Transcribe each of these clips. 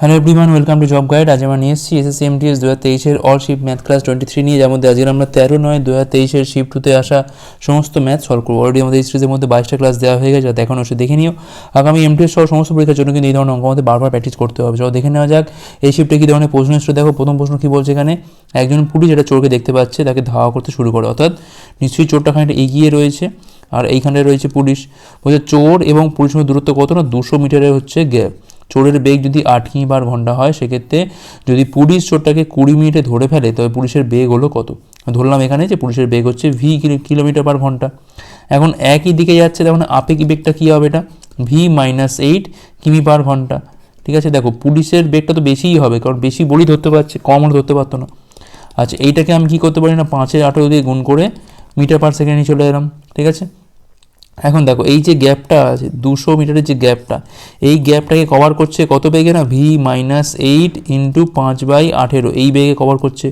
Hello everyone welcome to job guide আজ আমরা নিয়ে এসেছি এসএসসি এমটিএস দু হাজার তেইশের all shift math class twenty three নিয়ে, যার মধ্যে আজকে আমরা তেরো নয় দু হাজার তেইশের শিফট টুতে আসা সমস্ত ম্যাথ সলভ করব। অলরেডি আমাদের সিরিজের মধ্যে বাইশটা ক্লাস দেওয়া হয়ে গেছে, যাতে এখন অবশ্যই দেখে নিও। আগামী এমটিএস সহ সমস্ত পরীক্ষার জন্য কিন্তু এই ধরনের অঙ্ক আমাদের বারবার প্র্যাকটিস করতে হবে। চলো দেখে নেওয়া যাক, এই শিফটে কী ধরনের প্রশ্ন এসেছে? দেখো, প্রথম প্রশ্ন কী বলছে এখানে? একজন পুলিশ যেটা চোরকে দেখতে পাচ্ছে, তাকে ধাওয়া করতে শুরু করে। অর্থাৎ নিশ্চয়ই চোরটা খানিকটা এগিয়ে রয়েছে, আর এইখানে রয়েছে পুলিশ। বলছে, চোর এবং পুলিশের দূরত্ব কত না? দুশো মিটারের হচ্ছে গ্যাপ চোরের বেগ যদি আট কিমি বার ঘণ্টা হয়, সেক্ষেত্রে যদি পুলিশ চোরটাকে কুড়ি মিনিটে ধরে ফেলে, তবে পুলিশের বেগ হলো কত? ধরলাম এখানে যে পুলিশের বেগ হচ্ছে ভি কিলোমিটার পার ঘণ্টা। এখন একই দিকে যাচ্ছে তখন আপেক্ষিক বেগটা কী হবে এটা? ভি মাইনাস এইট কিমি পার ঘণ্টা। ঠিক আছে, দেখো, পুলিশের বেগটা তো বেশিই হবে, কারণ বেশি বলি ধরতে পারছে, কম হলে ধরতে পারতো না। আচ্ছা এইটাকে আমি কী করতে পারি না? পাঁচের আঠেরো দিয়ে গুণ করে মিটার পার সেকেন্ডে চলে এলাম। ঠিক আছে? এখন দেখো, এই যে গ্যাপটা আছে, দুশো মিটারের যে গ্যাপটা, এই গ্যাপটাকে কভার করছে কত বেগে না? ভি মাইনাস এইট ইন্টু পাঁচ বাই আঠেরো, এই বেগে কভার করছে।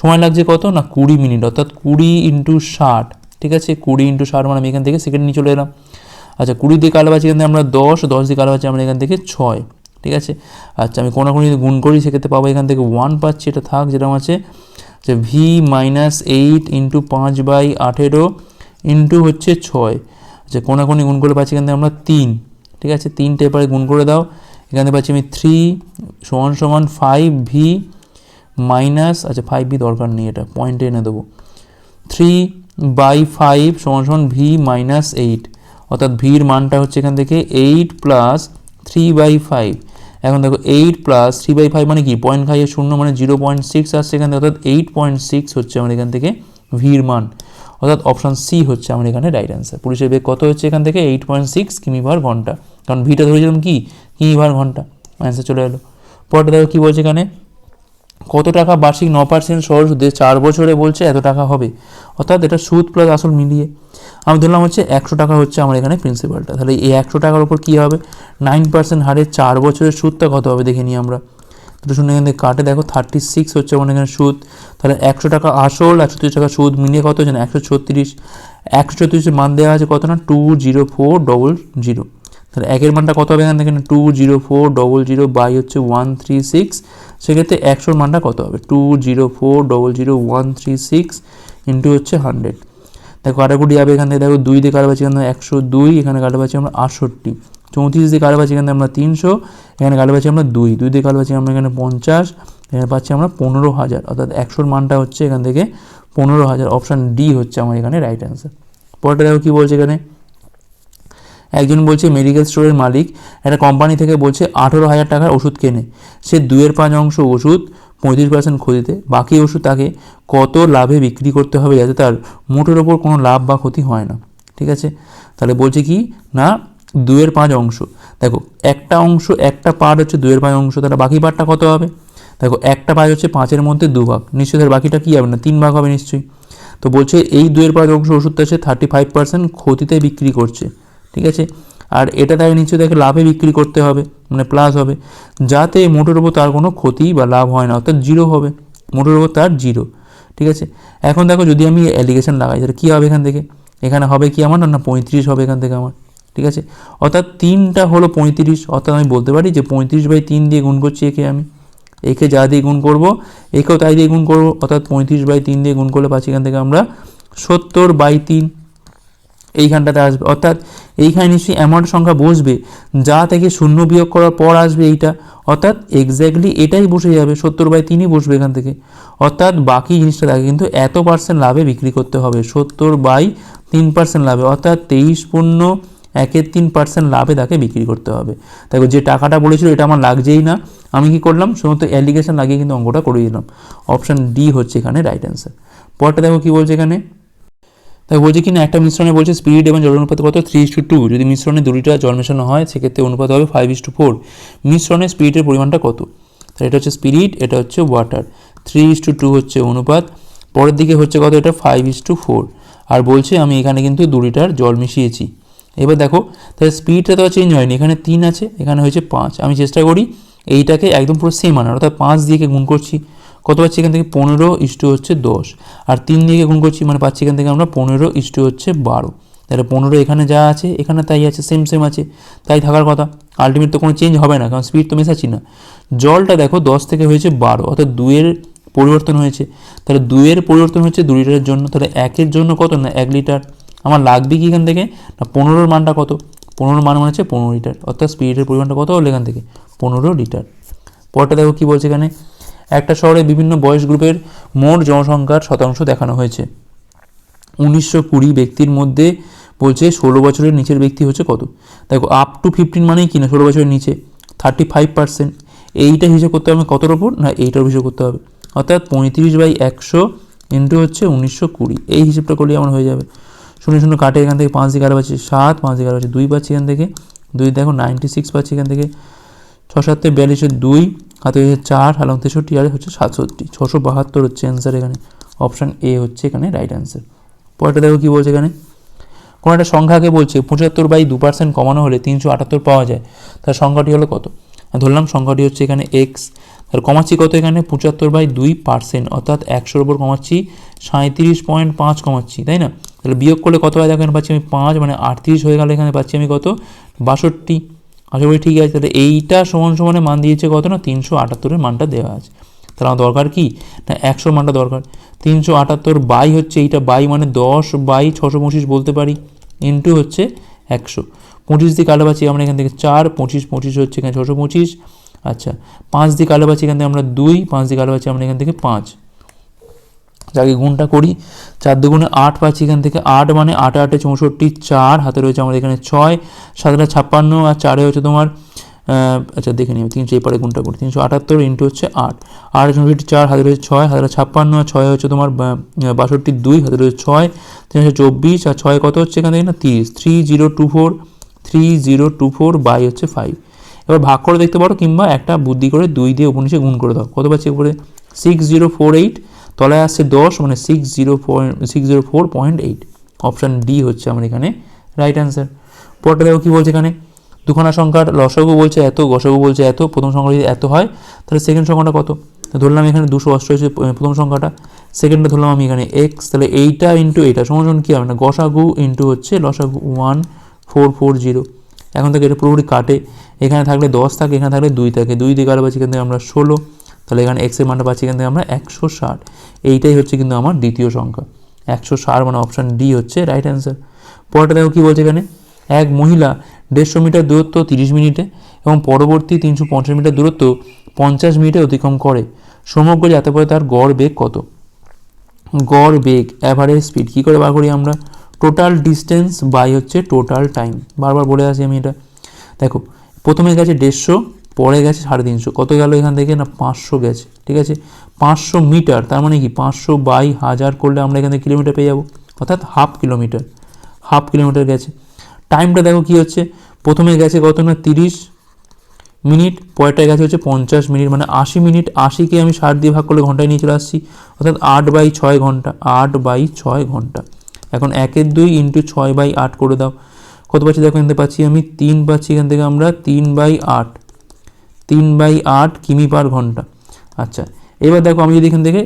সময় লাগছে কত? না, কুড়ি মিনিট, অর্থাৎ কুড়ি ইন্টু ষাট, ঠিক আছে? কুড়ি ইন্টু ষাট মানে আমি এখান থেকে সেকেন্ড নিয়ে চলে এলাম। আচ্ছা কুড়ি দিয়ে কালো পাচ্ছি এখান থেকে আমরা দশ দশ দিয়ে কালো পাচ্ছি আমরা এখান থেকে ছয়, ঠিক আছে? আচ্ছা আমি কোনো কোনো যদি গুণ করি, সেক্ষেত্রে পাবো এখান থেকে ওয়ান পাচ্ছি, এটা থাক যেরকম আছে, যে ভি মাইনাস এইট ইন্টু পাঁচ বাই আঠেরো ইন্টু হচ্ছে ছয়। আচ্ছা কোনাকুনি গুণ করে পাচ্ছি এখান আমরা তিন, ঠিক আছে? তিনটে এবারে গুণ করে দাও। এখান পাচ্ছি আমি থ্রি সমান সমান ফাইভ ভি মাইনাস আচ্ছা ফাইভ ভি দরকার নেই এটা পয়েন্টে এনে দেবো। থ্রি বাই ফাইভ সমান সমান ভি মাইনাস এইট অর্থাৎ ভির মানটা হচ্ছে এখান থেকে eight plus three by five এখন দেখো eight plus three by five মানে কি? পয়েন্ট খাইয়ে শূন্য মানে জিরো পয়েন্ট সিক্স আসছে এখান থেকে, অর্থাৎ এইট পয়েন্ট সিক্স হচ্ছে আমার এখান থেকে ভির মান। অর্থাৎ অপশান সি হচ্ছে আমার এখানে রাইট অ্যান্সার পুলিশের বেগ কত হচ্ছে এখান থেকে? এইট পয়েন্ট সিক্স কিমি ভার ঘণ্টা। কারণ ভিটা ধরেছিলাম কি? কিমি ভার ঘণ্টা। অ্যান্সার চলে এলো। পরটা দেখো কী বলছে এখানে? কত টাকা বার্ষিক ন পার্সেন্ট সরল সুদে চার বছরে বলছে এত টাকা হবে। অর্থাৎ এটা সুদ প্লাস আসল মিলিয়ে। আমি ধরলাম হচ্ছে একশো টাকা হচ্ছে আমার এখানে প্রিন্সিপালটা তাহলে এই একশো টাকার উপর কী হবে? নাইন পার্সেন্ট হারে চার বছরের সুদটা কত হবে দেখে নিই আমরা। দুটো শূন্য এখান থেকে কাটে দেখো থার্টি সিক্স হচ্ছে আমার এখানে সুদ। তাহলে একশো টাকা আসল, একশো তিরিশ টাকা সুদ, মিলিয়ে কত হচ্ছে না? একশো ছত্রিশ। একশো ছত্রিশের মান দেওয়া আছে কত না? Two zero four double zero তাহলে একের মানটা কত হবে এখান? থেকে two zero four double zero by হচ্ছে ওয়ান থ্রি সিক্স সেক্ষেত্রে একশোর মানটা কত হবে? Two zero four double zero one three six into হচ্ছে হান্ড্রেড দেখো কাটাকুটি যাবে এখান থেকে। দেখো দুই দিয়ে কাটা পাচ্ছি এখানে একশো দুই, এখানে কাটা পাচ্ছি আমরা আটষট্টি। চৌত্রিশ দিয়ে কাটা পাচ্ছি এখানে আমরা তিনশো, এখানে কাটা পাচ্ছি আমরা দুই দুই দিয়ে কাটা পাচ্ছি আমরা এখানে পঞ্চাশ, এখানে পাচ্ছি আমরা পনেরো হাজার। অর্থাৎ একশোর মানটা হচ্ছে এখান থেকে পনেরো হাজার। অপশান ডি হচ্ছে আমার এখানে রাইট অ্যান্সার পরেরটা দেখো কী বলছে এখানে? একজন বলছে মেডিকেল স্টোরের মালিক একটা কোম্পানি থেকে বলছে, আঠেরো হাজার টাকার ওষুধ কেনে। সে দুয়ের পাঁচ অংশ ওষুধ পঁয়ত্রিশ পার্সেন্ট ক্ষতিতে, বাকি ওষুধ তাকে কত লাভে বিক্রি করতে হবে যাতে তার মোটের ওপর কোনো লাভ বা ক্ষতি হয় না। ঠিক আছে? তাহলে বলছে কি, না দুয়ের পাঁচ অংশ। দেখো, একটা অংশ, একটা পার্ট হচ্ছে দুয়ের পাঁচ অংশ, তাহলে বাকি পার্টটা কত হবে? দেখো, একটা পাঁচ হচ্ছে পাঁচের মধ্যে দু ভাগ। নিশ্চয়ই তার বাকিটা কী হবে না? তিন ভাগ হবে নিশ্চয়ই। তো বলছে এই দুয়ের পাঁচ অংশ ওষুধটা সে থার্টি ফাইভ পার্সেন্ট ক্ষতিতে বিক্রি করছে। ঠিক আছে? আর এটা তাকে নিশ্চয়ই তাকে লাভে বিক্রি করতে হবে মানে প্লাস হবে। যাতে মোটর ওপর তার কোনো ক্ষতি বা লাভ হয় না, অর্থাৎ জিরো হবে। মোটর ওপর তার জিরো ঠিক আছে? এখন দেখো যদি আমি অ্যালিগেশন লাগাই, তাহলে কী হবে এখান থেকে? এখানে হবে কি আমার না পঁয়ত্রিশ হবে এখান থেকে আমার? ঠিক আছে? অর্থাৎ তিনটা হলো পঁয়ত্রিশ। অর্থাৎ আমি বলতে পারি যে পঁয়ত্রিশ বাই তিন দিয়ে গুণ করছি একে আমি। একে যা দিয়ে গুণ করব, একেও তাই দিয়ে গুণ করব। অর্থাৎ পঁয়ত্রিশ বাই তিন দিয়ে গুণ করলে পাচ্ছি এখান থেকে আমরা সত্তর বাই তিন। এইখানটাতে আসবে। অর্থাৎ এইখানে নিশ্চয়ই অ্যামাউন্ট সংখ্যা বসবে। যা থেকে শূন্য বিয়োগ করার পর আসবে এইটা। অর্থাৎ এক্স্যাক্টলি এটাই বসে যাবে। সত্তর বাই তিনই বসবে এখান থেকে। অর্থাৎ বাকি জিনিসটা থাকে কিন্তু এত পার্সেন্ট লাভে বিক্রি করতে হবে। সত্তর বাই তিন পার্সেন্ট লাভে। অর্থাৎ তেইশ পণ্য একের তিন পার্সেন্ট লাভে তাকে বিক্রি করতে হবে। দেখো, যে টাকাটা বলেছিল এটা আমার লাগছেই না। আমি কি করলাম? সমস্ত অ্যালিগেশন লাগিয়ে কিন্তু অঙ্কটা করে দিলাম। অপশান ডি হচ্ছে এখানে রাইট অ্যান্সার পরটা দেখো কি বলছে এখানে? তাই বলছে কি না, একটা মিশ্রণে বলছে স্পিরিট এবং জল অনুপাত কত? থ্রি ইস টু টু যদি মিশ্রণে দুটিটা জল মেশানো হয়, সেক্ষেত্রে অনুপাত হবে ফাইভ ইস টু ফোর মিশ্রণে স্পিরিটের পরিমাণটা কত? তাই এটা হচ্ছে স্পিরিট এটা হচ্ছে water three is to two হচ্ছে অনুপাত। পরের দিকে হচ্ছে কত এটা? ফাইভ ইস টু ফোর আর বলছে আমি এখানে কিন্তু দু লিটার জল মিশিয়েছি। এবার দেখো, তাহলে স্পিডটা তো চেঞ্জ হয়নি, এখানে তিন আছে, এখানে হয়েছে পাঁচ। আমি চেষ্টা করি এইটাকে একদম পুরো সেম আনার, অর্থাৎ পাঁচ দিয়ে গুণ করছি, কত পাচ্ছি এখান থেকে? পনেরো ইস্টু হচ্ছে দশ। আর তিন দিয়ে গুণ করছি মানে পাচ্ছি এখান থেকে আমরা পনেরো ইস্টু হচ্ছে বারো। তাহলে পনেরো এখানে যা আছে, এখানে তাই আছে সেম সেম আছে, তাই থাকার কথা। আলটিমেট তো কোনো চেঞ্জ হবে না, কারণ স্পিড তো মেশাচ্ছি না। জলটা দেখো, দশ থেকে হয়েছে বারো, অর্থাৎ দুইয়ের পরিবর্তন হয়েছে। তাহলে দুয়ের পরিবর্তন হচ্ছে দু লিটারের জন্য, তাহলে একের জন্য কত না, এক লিটার? আমার লাগবে কি এখান থেকে? না, পনেরোর মানটা কত? পনেরোর মান মানে হচ্ছে পনেরো লিটার। অর্থাৎ স্পিডের পরিমাণটা কত? হলো এখান থেকে। পনেরো লিটার। পরটা দেখো কী বলছে এখানে? একটা শহরে বিভিন্ন বয়স গ্রুপের মোট জনসংখ্যার শতাংশ দেখানো হয়েছে। উনিশশো কুড়ি ব্যক্তির মধ্যে বলছে ষোলো বছরের নিচের ব্যক্তি হচ্ছে কত? দেখো আপ টু ফিফটিন মানেই কি না? ষোলো বছরের নিচে। থার্টি ফাইভ পার্সেন্ট এইটা হিসেব করতে হবে কতর ওপর না, এইটার হিসেব করতে হবে। অর্থাৎ পঁয়ত্রিশ বাই একশো ইন্টু হচ্ছে উনিশশো কুড়ি। এই হিসেবটা করলেই আমার হয়ে যাবে। শূন্য শূন্য কাটে এখান থেকে পাঁচ আরও পাচ্ছি সাত, পাঁচ আরও পাচ্ছি দুই পাচ্ছি এখান থেকে, দুই দেখো নাইনটি সিক্স পাচ্ছি এখান থেকে ছ সাতে বিয়াল্লিশের দুই হাতে হচ্ছে চার হালং তেষট্টি, আর হচ্ছে সাতষট্টি, ছশো বাহাত্তর হচ্ছে অ্যান্সার এখানে অপশান এ হচ্ছে এখানে রাইট অ্যান্সার পরেরটা দেখো কী বলছে এখানে, কোনো একটা সংখ্যাকে বলছে পঁচাত্তর বাই দু পার্সেন্ট কমানো হলে তিনশো আটাত্তর পাওয়া যায়, তার সংখ্যাটি হলো কত? ধরলাম সংখ্যাটি হচ্ছে এখানে এক্স তার কমাচ্ছি কত এখানে? পঁচাত্তর বাই দুই পার্সেন্ট অর্থাৎ একশোর ওপর কমাচ্ছি সাঁত্রিশ পয়েন্ট পাঁচ কমাচ্ছি, তাই না? তাহলে বিয়োগ করলে কত হয় এখানে পাচ্ছি আমি পাঁচ মানে আটত্রিশ হয়ে গেলে এখানে পাচ্ছি আমি কত? বাষট্টি। আশা করি ঠিক আছে, তাহলে এইটা সমান সমানে মান দিয়েছে কত না? তিনশো আটাত্তরের মানটা দেওয়া আছে। তাহলে আমার দরকার কি? না, একশোর মানটা দরকার। তিনশো আটাত্তর বাই হচ্ছে এইটা বাই মানে দশ বাই ছশো পঁচিশ বলতে পারি ইন্টু হচ্ছে একশো। পঁচিশ দিয়ে কালো পাচ্ছি আমরা এখান থেকে চার, পঁচিশ পঁচিশ হচ্ছে এখানে ছশো পঁচিশ। আচ্ছা পাঁচ দিয়ে কালো পাচ্ছি এখান থেকে আমরা দুই, পাঁচ দিয়ে কালো পাচ্ছি আমরা এখান থেকে পাঁচ। যাকে গুণটা করি, চার দুগুণে আট পাচ্ছি এখান থেকে। আট মানে আট, আটে চৌষট্টি, চার, হাতে রয়েছে আমাদের এখানে ছয় সাতটা ছাপ্পান্ন, আর চারে হচ্ছে তোমার আচ্ছা দেখে নিই তিনশো পারে গুণটা করি, তিনশো আটাত্তর ইন্টু হচ্ছে আট। আট চৌষট্টি, চার, হাতে রয়েছে ছয়, হাতে ছাপ্পান্ন, আর ছয় হচ্ছে তোমার বাষট্টি দুই, হাতে রয়েছে ছয় তিনশো চব্বিশ, আর ছয় কত হচ্ছে এখান থেকে না, তিরিশ। Three zero two four three zero two four by হচ্ছে ফাইভ এবার ভাগ করে দেখতে পারো, কিংবা একটা বুদ্ধি করে দুই দিয়ে উপনিষে গুণ করে দাও। কত পাচ্ছি উপরে? সিক্স জিরো ফোর এইট তলায় আসছে দশ মানে six zero point six zero four point eight option D হচ্ছে আমার এখানে রাইট অ্যান্সার পরটা দেখো কী বলছে এখানে? দুখানা সংখ্যার লসাগু বলছে এত, গসাগু বলছে এত, প্রথম সংখ্যা যদি এত হয়, তাহলে সেকেন্ড সংখ্যাটা কত? ধরলাম এখানে দুশো অষ্টআশি প্রথম সংখ্যাটা। সেকেন্ডটা ধরলাম আমি এখানে এক্স তাহলে এইটা ইন্টু এইটা, সমান কী হবে না? গসাগু ইন্টু হচ্ছে লসাগু ওয়ান ফোর ফোর জিরো এখন থেকে এটা পুরোপুরি কাটে। এখানে থাকলে দশ থাকে, এখানে থাকলে দুই থাকে। দুই দিকে আরও পাচ্ছি এখান থেকে আমরা ষোলো। তাহলে এখানে এক্সের মানটা পাচ্ছি এখান থেকে আমরা একশো ষাট। এইটাই হচ্ছে কিন্তু আমার দ্বিতীয় সংখ্যা। একশো ষাট মানে অপশান ডি হচ্ছে রাইট অ্যান্সার পরেরটা দেখো কী বলছে এখানে? এক মহিলা দেড়শো মিটার দূরত্ব তিরিশ মিনিটে এবং পরবর্তী তিনশো পঞ্চাশ মিটার দূরত্ব পঞ্চাশ মিনিটে অতিক্রম করে। সমগ্র যাতায়াতে তার গড় বেগ কত? গড় বেগ অ্যাভারেজ স্পিড কী করে বার করি আমরা? টোটাল ডিস্টেন্স বাই হচ্ছে টোটাল টাইম বারবার বলে আসি আমি এটা। দেখো, প্রথমে গেছে দেড়শো পরে গেছে সাড়ে তিনশো। কত গেল এখান থেকে? না, পাঁচশো গেছে, ঠিক আছে? পাঁচশো মিটার, তার মানে কি? পাঁচশো বাই হাজার করলে আমরা এখান থেকে কিলোমিটার পেয়ে যাব। অর্থাৎ হাফ কিলোমিটার হাফ কিলোমিটার গেছে। টাইমটা দেখো কি হচ্ছে? প্রথমে গেছে কত না? তিরিশ মিনিট পরেরটায় গেছে হচ্ছে পঞ্চাশ মিনিট মানে আশি মিনিট। আশিকে আমি ষাট দিয়ে ভাগ করলে ঘন্টায় নিয়ে চলে আসছি। অর্থাৎ আট বাই ছয় ঘণ্টা, আট বাই ছয় ঘণ্টা। এখন একের দুই ইন্টু ছয় বাই আট করে দাও। কত পাচ্ছি? দেখো এখান পাচ্ছি আমি তিন পাচ্ছি এখান থেকে আমরা তিন বাই আট। তিন বাই আট কিমি পার ঘণ্টা। আচ্ছা এবার দেখো আমি যদি এখান থেকে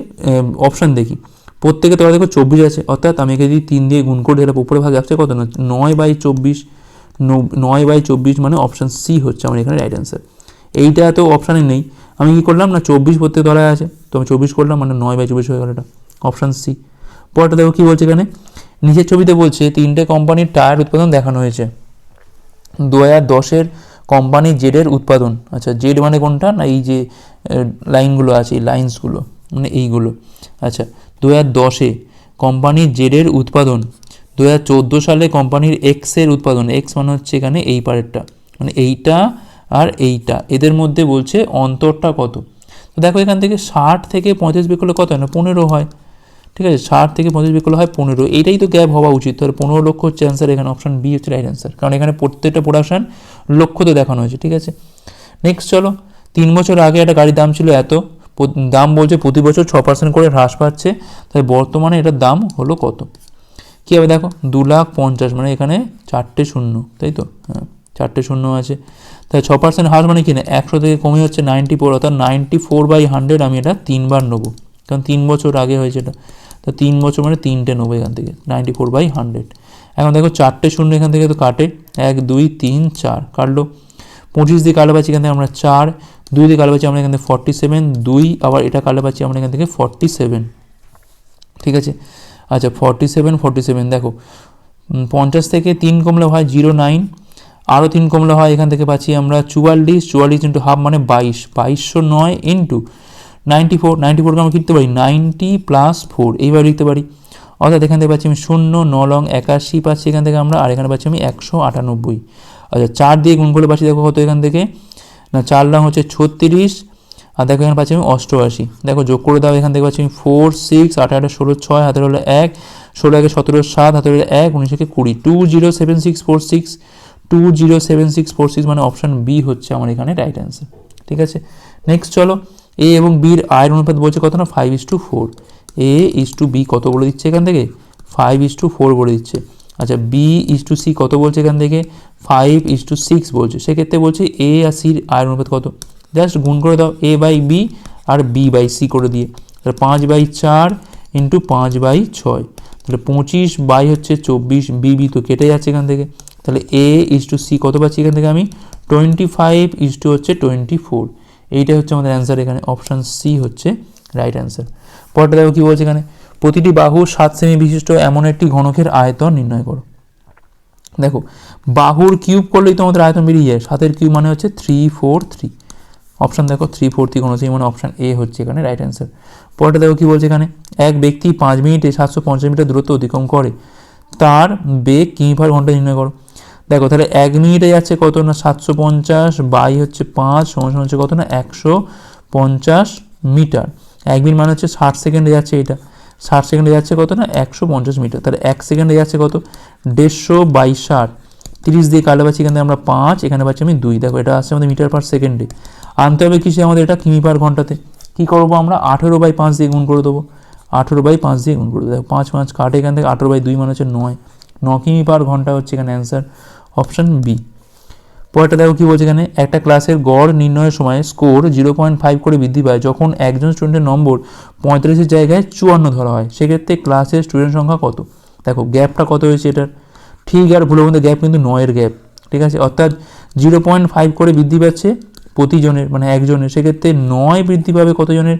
অপশান দেখি। প্রত্যেকে তোরা দেখো চব্বিশ আছে, অর্থাৎ আমি একে যদি তিন দিয়ে গুণ করে এটা উপরে ভাগ আসছে কত? না, নয় বাই চব্বিশ নয় বাই চব্বিশ মানে অপশান সি হচ্ছে আমার এখানে রাইট অ্যান্সার এইটা তো অপশানে নেই। আমি কি করলাম? না, চব্বিশ প্রত্যেক তলায় আছে, তো আমি চব্বিশ করলাম মানে নয় বাই চব্বিশ হয়ে গেল এটা অপশান সি পরটা দেখো কী বলছে এখানে? নিচের ছবিতে বলছে, তিনটে কোম্পানির টায়ার উৎপাদন দেখানো হয়েছে। দু হাজার দশের কোম্পানি জেডের উৎপাদন। আচ্ছা জেড মানে কোনটা? না, এই যে লাইনগুলো আছে, এই লাইন্সগুলো মানে এইগুলো। আচ্ছা দু হাজার দশে কোম্পানির জেডের উৎপাদন। দু হাজার চোদ্দ সালে কোম্পানির এক্সের উৎপাদন। এক্স মানে হচ্ছে এখানে এই পারেরটা মানে এইটা আর এইটা। এদের মধ্যে বলছে অন্তরটা কত? তো দেখো এখান থেকে ষাট থেকে পঁয়ত্রিশ বিয়োগ করলে কত হয়? না, পনেরো হয়। ঠিক আছে? ষাট থেকে পঁচিশ করলে হয় পনেরো। এইটাই তো গ্যাপ হওয়া উচিত। তাহলে পনেরো লক্ষ হচ্ছে অ্যান্সার এখানে অপশন বি হচ্ছে রাইট অ্যান্সার কারণ এখানে প্রত্যেকটা প্রোডাকশন লক্ষ্যতে দেখানো হয়েছে, ঠিক আছে? নেক্সট চলো। তিন বছর আগে একটা গাড়ির দাম ছিল এত। দাম বলছে প্রতি বছর ছ পার্সেন্ট করে হ্রাস পাচ্ছে। তাই বর্তমানে এটার দাম হলো কত? কী হবে দেখো? দু লাখ পঞ্চাশ মানে এখানে চারটে শূন্য, তাই তো? হ্যাঁ চারটে শূন্য আছে। তাই ছ পার্সেন্ট হ্রাস মানে কি না? একশো থেকে কমে হচ্ছে নাইনটি ফোর অর্থাৎ নাইনটি ফোর বাই হান্ড্রেড আমি এটা তিনবার নেব। কারণ তিন বছর আগে হয়েছে এটা তো তিন বছর মানে তিনটে নেব এখান থেকে নাইনটি ফোর বাই হান্ড্রেড এখন দেখো চারটে শূন্য এখান থেকে তো কাটে, এক, দুই, তিন, চার কাটলো। পঁচিশ দিয়ে কাটলে পাচ্ছি এখান থেকে আমরা চার, দুই দিয়ে কাটলে পাচ্ছি আমরা এখান থেকে ফর্টি সেভেন দুই, আবার এটা কাটলে পাচ্ছি আমরা এখান থেকে ফর্টি সেভেন ঠিক আছে? আচ্ছা ফর্টি সেভেন ফর্টি সেভেন দেখো পঞ্চাশ থেকে তিন কমলে হয় জিরো নাইন আরও তিন কমলে হয় এখান থেকে পাচ্ছি আমরা চুয়াল্লিশ চুয়াল্লিশ ইন্টু হাফ মানে বাইশ, বাইশশো নয় ইন্টু নাইনটি ফোর, নাইনটি ফোরকে আমরা লিখতে পারি। নাইনটি প্লাস ফোর এইভাবে লিখতে পারি। অর্থাৎ এখান থেকে পাচ্ছি আমি শূন্য, ন লং, একাশি পাচ্ছি এখান থেকে আমরা, আর এখানে পাচ্ছি আমি একশো আটানব্বই। আচ্ছা চার দিয়ে গুণ করলে পাচ্ছি দেখো কত এখান থেকে? না, চার লং হচ্ছে ছত্রিশ, আর দেখো এখানে পাচ্ছি আমি অষ্টআশি। দেখো, যোগ করে দাও, এখান থেকে পাচ্ছি আমি ফোর, সিক্স, আট আট, ষোলো, ছয়, হাতের হলো এক, ষোলো, একে সতেরো, সাত, হাতের হলো এক, উনিশ, একে কুড়ি। Two zero seven six four six, two zero seven six four six মানে অপশান বি হচ্ছে আমার এখানে রাইট অ্যান্সার। ঠিক আছে? নেক্সট চলো। এ এবং বির আয়ের অনুপাত বলছে কত না? Five is to four A is to B কত বলে দিচ্ছে এখান থেকে? ফাইভ ইস টু ফোর বলে দিচ্ছে। আচ্ছা বি ইস টু সি কত বলছে এখান থেকে? ফাইভ ইস টু সিক্স বলছে। সেক্ষেত্রে বলছে এ আর সির আয়ের অনুপাত কত? জাস্ট গুণ করে দাও। এ বাই বি আর বি বাই সি করে দিয়ে। তাহলে পাঁচ বাই চার ইন্টু পাঁচ বাই ছয়। তাহলে পঁচিশ বাই হচ্ছে চব্বিশ বি বি তো কেটে যাচ্ছে এখান থেকে। তাহলে এ ইস টু সি কত পাচ্ছি এখান থেকে আমি? টোয়েন্টি ফাইভ ইস টু হচ্ছে টোয়েন্টি ফোর এইটা হচ্ছে আমাদের অ্যান্সার এখানে অপশান সি হচ্ছে রাইট অ্যান্সার পরটা দেখো কী বলছে এখানে, প্রতিটি বাহু সাত সেমি বিশিষ্ট এমন একটি ঘনকের আয়তন নির্ণয় করো। দেখো, বাহুর কিউব করলেই তো আমাদের আয়তন বেরিয়ে যায়, সাতের কিউব মানে হচ্ছে থ্রি ফোর থ্রি অপশান দেখো থ্রি ফোর থ্রি কোনো মানে অপশান এ হচ্ছে এখানে রাইট অ্যান্সার পরেরটা দেখো কী বলছে এখানে, এক ব্যক্তি পাঁচ মিনিটে সাতশো পঞ্চাশ মিটার দূরত্ব অতিক্রম করে, তার বেগ কিমি ঘণ্টা নির্ণয় করো। দেখো, তাহলে এক মিনিটে যাচ্ছে কত না? সাতশো পঞ্চাশ বাই হচ্ছে পাঁচ, সমান সমান হচ্ছে কত না? একশো পঞ্চাশ মিটার। এক মিনিট মানে হচ্ছে ষাট সেকেন্ডে যাচ্ছে এটা। ষাট সেকেন্ডে যাচ্ছে কত না? একশো পঞ্চাশ মিটার। তাহলে এক সেকেন্ডে যাচ্ছে কত? দেড়শো বাই ষাট। তিরিশ দিয়ে কাটলে পাচ্ছি এখানে আমরা পাঁচ, এখানে পাচ্ছি আমি দুই। দেখো, এটা আসছে আমাদের মিটার পার সেকেন্ডে। আনতে হবে কিসে আমাদের এটা? কিমি পার ঘন্টাতে। কী করব আমরা? আঠেরো বাই পাঁচ দিয়ে গুণ করে দেবো। আঠেরো বাই পাঁচ দিয়ে গুণ করে দেবো। পাঁচ পাঁচ কাটে এখান থেকে আঠেরো বাই দুই মানে হচ্ছে নয়। ন কিমি পার ঘণ্টা হচ্ছে এখানে অ্যান্সার অপশান বি পরেরটা দেখো কী বলছে এখানে, একটা ক্লাসের গড় নির্ণয়ের সময় স্কোর জিরো পয়েন্ট ফাইভ করে বৃদ্ধি পায় যখন একজন স্টুডেন্টের নম্বর পঁয়তাল্লিশের জায়গায় চুয়ান্ন ধরা হয়। সেক্ষেত্রে ক্লাসের স্টুডেন্ট সংখ্যা কত? দেখো গ্যাপটা কত হয়েছে এটার? ঠিক আর ভুলের মধ্যে গ্যাপ কিন্তু নয়ের গ্যাপ ঠিক আছে? অর্থাৎ জিরো পয়েন্ট ফাইভ করে বৃদ্ধি পাচ্ছে প্রতিজনের মানে একজনের। সেক্ষেত্রে নয় বৃদ্ধি পাবে কতজনের?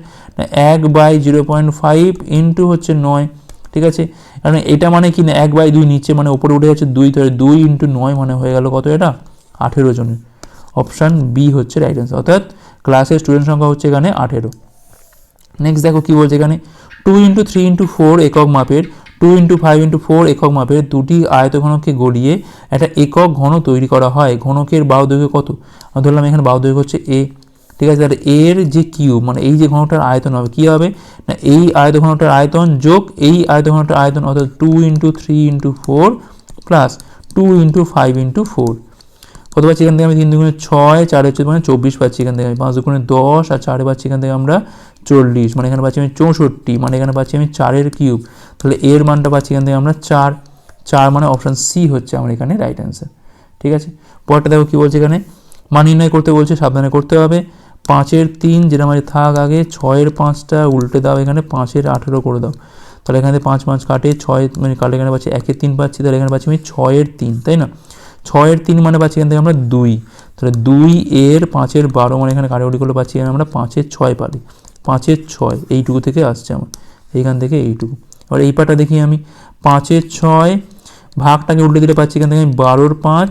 এক by zero point five into হচ্ছে নয়। ঠিক আছে? কারণ এটা মানে কি না, এক বাই দুই নিচে মানে ওপরে উঠে যাচ্ছে দুই, তাহলে দুই ইন্টু নয় মানে হয়ে গেল কত এটা? আঠেরো জনের। অপশান বি হচ্ছে রাইট অ্যান্সার অর্থাৎ ক্লাসের স্টুডেন্ট সংখ্যা হচ্ছে এখানে আঠেরো। নেক্সট দেখো কী বলছে এখানে। Two into three into four একক মাপের two into five into four একক মাপের দুটি আয়তঘনককে গড়িয়ে একটা একক ঘন তৈরি করা হয়। ঘনকের বাহু দৈর্ঘ্য কত ধরলাম এখানে বাহু দৈর্ঘ্য হচ্ছে এ ঠিক আছে? তাহলে এর যে কিউব মানে এই যে ঘনটার আয়তন হবে, কী হবে? না, এই আয়ত ঘনটার আয়তন যোগ এই আয়ত ঘনকটার আয়তন, অর্থাৎ two into three into four plus two into five into four কত পাচ্ছি এখান থেকে আমি? তিন দুগুণে ছয়, চার হচ্ছে মানে চব্বিশ পাচ্ছি এখান থেকে আমি। পাঁচ দুগুণে দশ আর চারে পাচ্ছি এখান থেকে আমরা চল্লিশ। মানে এখানে পাচ্ছি আমি চৌষট্টি মানে এখানে পাচ্ছি আমি চারের কিউব। তাহলে এর মানটা পাচ্ছি এখান থেকে আমরা চার। চার মানে অপশান সি হচ্ছে আমার এখানে রাইট অ্যান্সার ঠিক আছে? পরটা দেখো কী বলছে এখানে? মান নির্ণয় করতে বলছে, সাবধানে করতে হবে। পাঁচের তিন যেটা মানে থাক আগে, ছয়ের পাঁচটা উল্টে দাও এখানে, পাঁচের আঠেরো করে দাও। তাহলে এখানে পাঁচ পাঁচ কাটে, ছয় মানে কাটলে এখানে পাচ্ছি একের তিন পাচ্ছি, তাহলে এখানে পাচ্ছি আমি ছয়ের তিন, তাই না? ছয়ের তিন মানে পাচ্ছি এখান থেকে আমরা দুই। তাহলে দুই এর পাঁচের বারো মানে এখানে কাটাকুটি করলে পাচ্ছি এখানে আমরা পাঁচের ছয় পারি পাঁচের ছয়, এইটুকু থেকে আসছে আমার। এইখান থেকে এইটুকু। এবার এই পাটা দেখি আমি। পাঁচের ছয়, ভাগটাকে উল্টে দিলে পাচ্ছি এখান থেকে আমি বারোর পাঁচ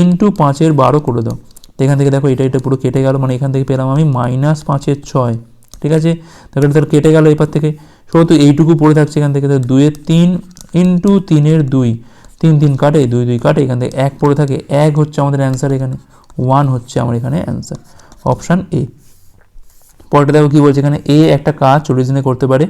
ইন্টু পাঁচের বারো করে দাও। তো এখান থেকে দেখো এটা এটা পুরো কেটে গেল মানে এখান থেকে পেলাম আমি মাইনাস পাঁচের ছয়, ঠিক আছে? তাহলে তাহলে কেটে গেল এপার থেকে। শুধু এইটুকু পড়ে থাকছে এখান থেকে দুইয়ের তিন ইন্টু তিনের দুই, তিন তিন কাটে, দুই দুই কাটে, এখান থেকে এক পড়ে থাকে, এক হচ্ছে আমাদের অ্যান্সার এখানে ওয়ান হচ্ছে আমার এখানে অ্যান্সার অপশান এ পরেরটা দেখো কী বলছে এখানে এ একটা কাজ চল্লিশ দিনে করতে পারে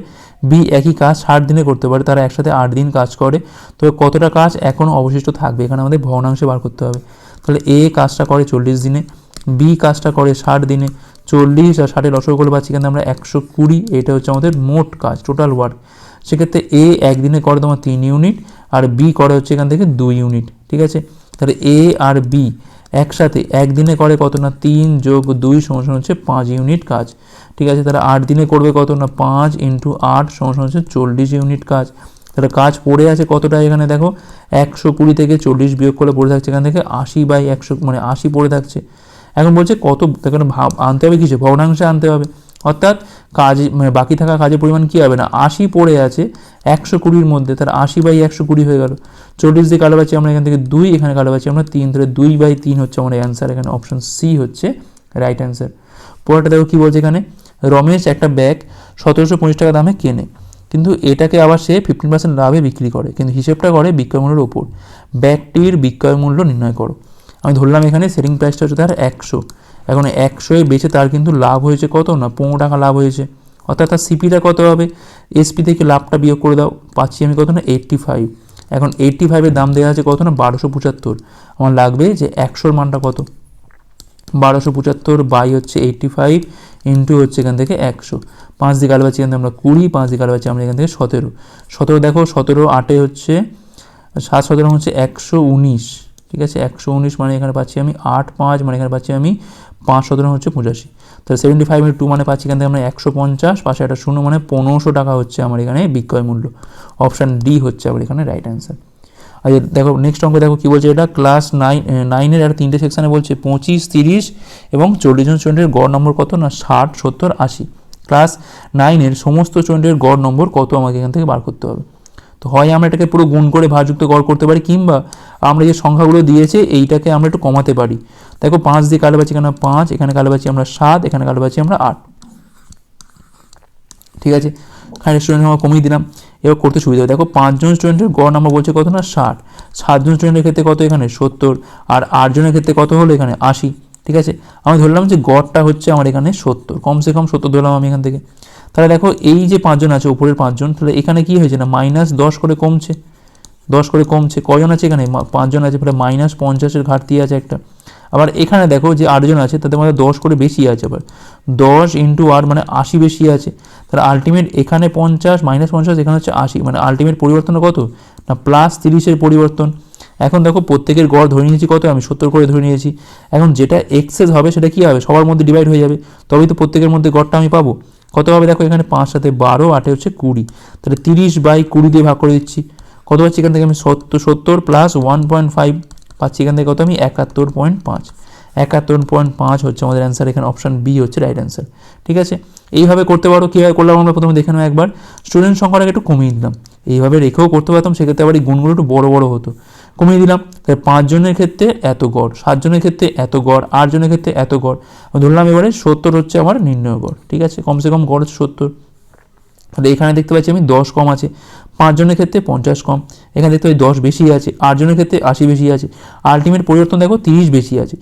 বি একই কাজ ষাট দিনে করতে পারে, তারা একসাথে আট দিন কাজ করে, তো কতটা কাজ এখনও অবশিষ্ট থাকবে? এখানে আমাদের ভগ্নাংশে বার করতে হবে। তাহলে এ কাজটা করে চল্লিশ দিনে বি কাজটা করে ষাট দিনে, চল্লিশ আর ষাটের লসর পাচ্ছি এখানে আমরা একশো কুড়ি, এটা হচ্ছে আমাদের মোট কাজ টোটাল ওয়ার্ক সেক্ষেত্রে এ একদিনে করে তোমার তিন ইউনিট আর বি করে হচ্ছে এখান থেকে দুই ইউনিট ঠিক আছে? তাহলে এ আর বি একসাথে একদিনে করে কত না? তিন যোগ দুই সমান হচ্ছে পাঁচ ইউনিট কাজ, ঠিক আছে? তাহলে আট দিনে করবে কত না? পাঁচ ইন্টু আট সমান হচ্ছে চল্লিশ ইউনিট কাজ। তাহলে কাজ পড়ে আছে কতটা এখানে দেখো? একশো কুড়ি থেকে চল্লিশ বিয়োগ করলে পড়ে থাকছে এখান থেকে আশি বাই একশো মানে আশি পড়ে থাকছে। এখন বলছে কত এখানে ভাব, আনতে হবে কিছু ভগ্নাংশে আনতে হবে। অর্থাৎ কাজ মানে বাকি থাকা কাজের পরিমাণ কী হবে না? আশি পড়ে আছে একশো কুড়ির মধ্যে তার আশি বাই একশো কুড়ি হয়ে গেল। চল্লিশ দিয়ে কালো পাচ্ছি আমরা এখান থেকে দুই, এখানে কালো পাচ্ছি আমরা তিন, তাহলে দুই বাই তিন হচ্ছে আমার অ্যান্সার এখানে অপশন সি হচ্ছে রাইট অ্যান্সার পরেরটা দেখো কী বলছে এখানে? রমেশ একটা ব্যাগ সতেরোশো পঁচিশ টাকা দামে কেনে। কিন্তু এটাকে আবার সে ফিফটিন পার্সেন্ট লাভে বিক্রি করে। কিন্তু হিসেবটা করে বিক্রয় মূল্যের ওপর ব্যাগটির বিক্রয় মূল্য নির্ণয় করো। আমি ধরলাম এখানে সেলিং প্রাইসটা হচ্ছে তার একশো। এখন একশোয় বেচে তার কিন্তু লাভ হয়েছে কত না পনেরো টাকা লাভ হয়েছে। অর্থাৎ তার সিপিটা কত হবে? এসপি থেকে লাভটা বিয়োগ করে দাও। পাচ্ছি আমি কত না? এইট্টি ফাইভ এখন এইট্টি ফাইভের দাম দেওয়া আছে কত না? বারোশো পঁচাত্তর। আমার লাগবে যে একশোর মানটা কত? বারোশো পঁচাত্তর বাই হচ্ছে এইট্টি ফাইভ ইন্টু হচ্ছে এখান থেকে একশো। পাঁচ দিকে আলো পাচ্ছি এখান থেকে আমরা কুড়ি, পাঁচ দিকে আলো পাচ্ছি আমরা এখান থেকে সতেরো। সতেরো দেখো, সতেরো আটে হচ্ছে, সাত সতেরো হচ্ছে একশো উনিশ। ঠিক আছে? একশো উনিশ মানে এখানে পাচ্ছি আমি আট পাঁচ মানে এখানে পাচ্ছি আমি পাঁচ সতেরো হচ্ছে পঁচাশি। তাহলে সেভেন্টি ফাইভ টু মানে পাচ্ছি এখান থেকে আমরা একশো পঞ্চাশ, পাশে একটা শূন্য মানে পনেরোশো টাকা হচ্ছে আমার এখানে বিক্রয় মূল্য। অপশান ডি হচ্ছে আমার এখানে রাইট অ্যান্সার আর দেখো নেক্সট অঙ্ক দেখো কী বলছে? এটা ক্লাস নাইন নাইনের একটা তিনটে সেকশানে বলছে পঁচিশ, তিরিশ এবং চল্লিশ জন স্টুডেন্টের গড় নম্বর কত না? ষাট, সত্তর, আশি। ক্লাস নাইনের সমস্ত স্টুডেন্টের গড় নম্বর কত? আমাকে এখান থেকে বার করতে হবে। তো হয় আমরা এটাকে পুরো গুণ করে ভারযুক্ত গড় করতে পারি, কিংবা আমরা যে সংখ্যাগুলো দিয়েছে, এইটাকে আমরা একটু কমাতে পারি। দেখো, পাঁচ দিয়ে কালো পাচ্ছি এখানে পাঁচ, এখানে কালো পাচ্ছি আমরা সাত, এখানে কালো পাচ্ছি আমরা আট। ঠিক আছে? এখানে স্টুডেন্ট আমরা কমিয়ে দিলাম। এবার করতে সুবিধা হবে। দেখো, পাঁচজন স্টুডেন্টের গড় নাম্বার বলছে কত না? ষাট। সাতজন স্টুডেন্টের ক্ষেত্রে কত এখানে? সত্তর। আর আটজনের ক্ষেত্রে কত হলো এখানে? আশি। ঠিক আছে? আমি ধরলাম যে গড়টা হচ্ছে আমার এখানে সত্তর। কমসে কম সত্তর ধরলাম আমি এখান থেকে। তাহলে দেখো, এই যে পাঁচজন আছে, উপরের পাঁচজন, তাহলে এখানে কি হয়েছে না? মাইনাস দশ করে কমছে। দশ করে কমছে। কজন আছে এখানে? পাঁচজন আছে ফলে মাইনাস পঞ্চাশের ঘাটতি আছে একটা। আবার এখানে দেখো যে আটজন আছে, তাদের মধ্যে দশ করে বেশি আছে আবার। দশ ইন্টু আট মানে আশি বেশি আছে। তাহলে আলটিমেট এখানে পঞ্চাশ মাইনাস পঞ্চাশ, এখানে হচ্ছে আশি। মানে আলটিমেট পরিবর্তন কত? না প্লাস তিরিশের পরিবর্তন। এখন দেখো প্রত্যেকের গড় ধরে নিয়েছি কত? আমি সত্তর করে ধরে নিয়েছি। এখন যেটা এক্সেস হবে সেটা কী হবে? সবার মধ্যে ডিভাইড হয়ে যাবে। তবেই তো প্রত্যেকের মধ্যে গড়টা আমি পাবো। কত হবে দেখো? এখানে পাঁচ সাথে বারো, আটে হচ্ছে কুড়ি। তাহলে তিরিশ বাই কুড়ি দিয়ে ভাগ করে দিচ্ছি। কত পাচ্ছি এখান থেকে? আমি সত্তর সত্তর প্লাস ওয়ান পয়েন্ট ফাইভ পাচ্ছি এখান থেকে কত আমি? একাত্তর পয়েন্ট পাঁচ। একাত্তর পয়েন্ট পাঁচ হচ্ছে আমাদের অ্যান্সার এখানে অপশান বি হচ্ছে রাইট অ্যান্সার ঠিক আছে? এইভাবে করতে পারো, কীভাবে করলাম আমরা প্রথমে দেখে নেব একবার। স্টুডেন্ট সংখ্যাটাকে একটু কমিয়ে দিলাম। এইভাবে রেখেও করতে পারতাম, সেক্ষেত্রে আবার এই গুণগুলো একটু বড় বড় হতো। কমিয়ে দিলাম। তাহলে পাঁচজনের ক্ষেত্রে এত গড় সাতজনের ক্ষেত্রে এত গড় আটজনের ক্ষেত্রে এত গড়। ধরলাম এবারে সত্তর হচ্ছে আমার নির্ণয় গড়। ঠিক আছে? কমসে কম গড় হচ্ছে সত্তর। তাহলে এখানে দেখতে পাচ্ছি আমি দশ কম আছে। পাঁচজনের ক্ষেত্রে পঞ্চাশ কম। এখানে দেখতে পাচ্ছি দশ বেশি আছে, আটজনের ক্ষেত্রে আশি বেশি আছে। আলটিমেট পরিবর্তন দেখো তিরিশ বেশি আছে।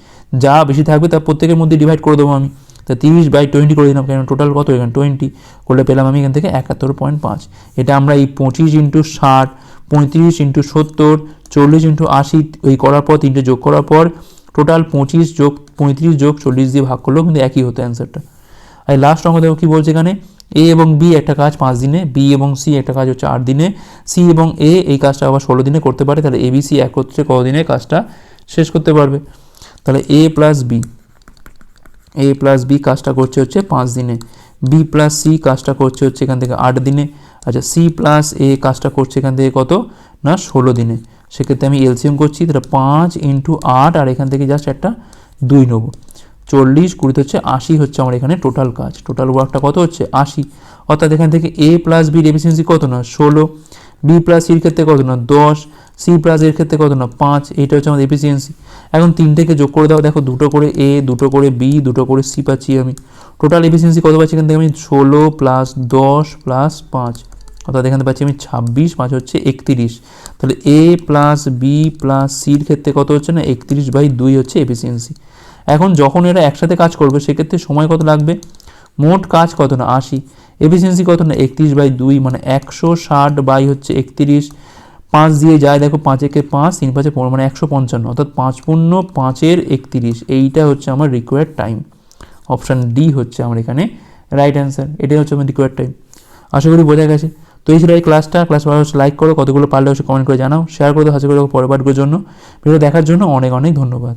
যা বেশি থাকবে তার প্রত্যেকের মধ্যে ডিভাইড করে দেবো আমি। তা তিরিশ বাই টোয়েন্টি করে দিলাম, কেন টোটাল কত এখানে? টোয়েন্টি করলে পেলাম আমি এখান থেকে একাত্তর পয়েন্ট পাঁচ। এটা আমরা এই পঁচিশ ইন্টু ষাট, পঁয়ত্রিশ ইন্টু সত্তর, চল্লিশ ইন্টু আশি ওই করার পর, তিনটে যোগ করার পর টোটাল পঁচিশ যোগ পঁয়ত্রিশ যোগ চল্লিশ দিয়ে ভাগ করলেও কিন্তু একই হতো অ্যান্সারটা আর লাস্ট অঙ্ক দেখো কী বলছে এখানে? এ এবং বি একটা কাজ পাঁচ দিনে বি এবং সি একটা কাজ হচ্ছে আট দিনে সি এবং এ এই কাজটা আবার ষোলো দিনে করতে পারে, তাহলে এ বি সি একত্রে কতদিনে কাজটা শেষ করতে পারবে। তাহলে A plus B A plus B কাজটা করছে হচ্ছে পাঁচ দিনে বি প্লাস সি কাজটা করছে হচ্ছে এখান থেকে আট দিনে আচ্ছা সি প্লাস এ কাজটা করছে এখান থেকে কত? না, ষোলো দিনে। সেক্ষেত্রে আমি এলসিএম করছি, তাহলে পাঁচ ইন্টু আট, আর এখান থেকে জাস্ট একটা দুই নেব। চল্লিশ কুড়িতে হচ্ছে আশি হচ্ছে আমার এখানে টোটাল কাজ। টোটাল ওয়ার্কটা কত হচ্ছে? আশি। অর্থাৎ এখান থেকে এ প্লাস বির এফিসিয়েন্সি কত না? ষোলো। বি প্লাস সির ক্ষেত্রে কত না? দশ। সি প্লাস এর ক্ষেত্রে কত না? পাঁচ। এইটা হচ্ছে আমাদের এফিসিয়েন্সি এখন তিনটেকে যোগ করে দাও, দেখো দুটো করে এ দুটো করে বি দুটো করে সি পাচ্ছি আমি। টোটাল এফিসিয়েন্সি কত পাচ্ছি এখান থেকে আমি? ষোলো প্লাস দশ প্লাস পাঁচ। অর্থাৎ এখানে পাচ্ছি আমি ছাব্বিশ, পাঁচ হচ্ছে একত্রিশ। তাহলে এ প্লাস বি প্লাস সির ক্ষেত্রে কত হচ্ছে না? একত্রিশ বাই দুই হচ্ছে এফিসিয়েন্সি এখন যখন এরা একসাথে কাজ করবে, সেক্ষেত্রে সময় কত লাগবে? মোট কাজ কত না? আশি। এফিসিয়েন্সি কত না? একত্রিশ বাই দুই মানে একশো ষাট বাই হচ্ছে একত্রিশ। পাঁচ দিয়ে যায়, দেখো পাঁচ একে পাঁচ, তিন পাঁচে পনেরো মানে একশো পঞ্চান্ন, অর্থাৎ পাঁচ পূর্ণ পাঁচের একত্রিশ। এইটা হচ্ছে আমার রিকোয়ার্ড টাইম অপশান ডি হচ্ছে আমার এখানে রাইট অ্যান্সার এটাই হচ্ছে আমার রিকোয়ার্ড টাইম আশা করি বোঝা গেছে। তো এই ছিল এই ক্লাসটা ক্লাস ভালো লাইক করো, কতগুলো পারলে অবশ্যই কমেন্ট করে জানাও। শেয়ার করে দাও। হাসি করে পরের পাঠগুলোর জন্য। ভিডিও দেখার জন্য অনেক অনেক ধন্যবাদ।